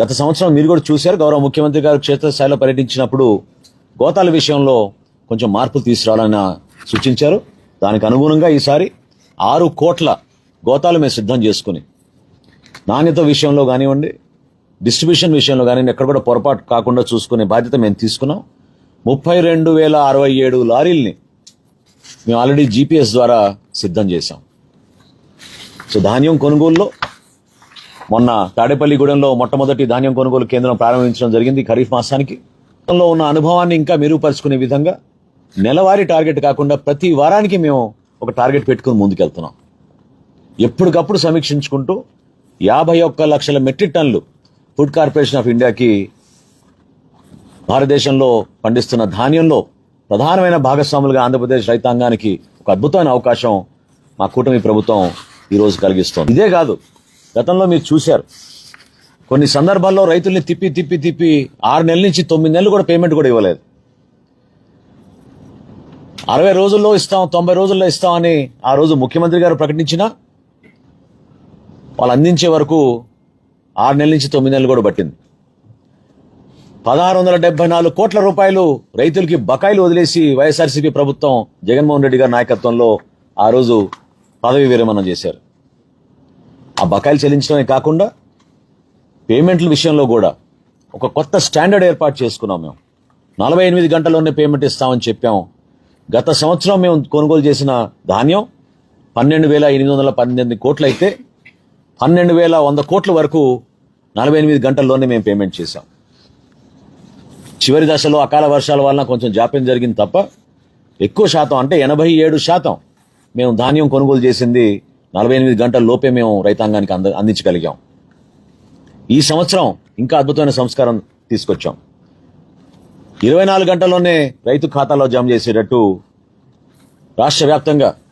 గత సంవత్సరం మీరు కూడా చూశారు గౌరవ ముఖ్యమంత్రి గారు క్షేత్రస్థాయిలో పర్యటించినప్పుడు గోతాల విషయంలో కొంచెం మార్పులు తీసుకురావాలని సూచించారు. దానికి అనుగుణంగా ఈసారి ఆరు కోట్ల గోతాలు మేము సిద్ధం చేసుకుని నాణ్యత విషయంలో కానివ్వండి డిస్ట్రిబ్యూషన్ విషయంలో కానివ్వండి ఎక్కడ కూడా పొరపాటు కాకుండా చూసుకునే బాధ్యత మేము తీసుకున్నాం. ముప్పై రెండు వేల అరవై ఏడు లారీల్ని మేము ఆల్రెడీ జీపీఎస్ ద్వారా సిద్ధం చేశాం. సో ధాన్యం కొనుగోలులో మొన్న తాడేపల్లిగూడెంలో మొట్టమొదటి ధాన్యం కొనుగోలు కేంద్రం ప్రారంభించడం జరిగింది ఖరీఫ్ మాసానికి. లో ఉన్న అనుభవాన్ని ఇంకా మెరుగుపరుచుకునే విధంగా నెలవారీ టార్గెట్ కాకుండా ప్రతి వారానికి మేము ఒక టార్గెట్ పెట్టుకుని ముందుకెళ్తున్నాం. ఎప్పటికప్పుడు సమీక్షించుకుంటూ యాభై ఒక్క లక్షల మెట్రిక్ టన్నులు ఫుడ్ కార్పొరేషన్ ఆఫ్ ఇండియాకి భారతదేశంలో పండిస్తున్న ధాన్యంలో ప్రధానమైన భాగస్వాములుగా ఆంధ్రప్రదేశ్ రైతాంగానికి ఒక అద్భుతమైన అవకాశం మా కూటమి ప్రభుత్వం ఈరోజు కలిగిస్తోంది. ఇదే కాదు గతంలో మీరు చూశారు. కొన్ని సందర్భాల్లో రైతుల్ని తిప్పి తిప్పి తిప్పి ఆరు నెలల నుంచి తొమ్మిది నెలలు కూడా పేమెంట్ కూడా ఇవ్వలేదు. అరవై రోజుల్లో ఇస్తాం తొంభై రోజుల్లో ఇస్తామని ఆ రోజు ముఖ్యమంత్రి గారు ప్రకటించినా వాళ్ళు అందించే వరకు ఆరు నెలల నుంచి తొమ్మిది నెలలు కూడా పట్టింది. పదహారు వందల డెబ్బై నాలుగు కోట్ల రూపాయలు రైతులకి బకాయిలు వదిలేసి వైఎస్ఆర్సీపీ ప్రభుత్వం జగన్మోహన్ రెడ్డి గారి నాయకత్వంలో ఆ రోజు పదవి విరమణ చేశారు. ఆ బకాయిలు చెల్లించడమే కాకుండా పేమెంట్ల విషయంలో కూడా ఒక కొత్త స్టాండర్డ్ ఏర్పాటు చేసుకున్నాం మేము. నలభై ఎనిమిది గంటల్లోనే పేమెంట్ ఇస్తామని చెప్పాం. గత సంవత్సరం మేము కొనుగోలు చేసిన ధాన్యం పన్నెండు వేల ఎనిమిది వందల పన్నెండు కోట్లు అయితే పన్నెండు వేల వంద కోట్ల వరకు నలభై ఎనిమిది గంటల్లోనే మేము పేమెంట్ చేశాం. చివరి దశలో అకాల వర్షాల వలన కొంచెం జాప్యం జరిగింది తప్ప ఎక్కువ శాతం అంటే ఎనభై ఏడు శాతం మేము ధాన్యం కొనుగోలు చేసింది నలభై ఎనిమిది గంటల లోపే మేము రైతాంగానికి అంద అందించగలిగాం. ఈ సంవత్సరం ఇంకా అద్భుతమైన సంస్కారం తీసుకొచ్చాం. ఇరవై నాలుగు గంటల్లోనే రైతు ఖాతాలో జమ చేసేటట్టు రాష్ట్ర వ్యాప్తంగా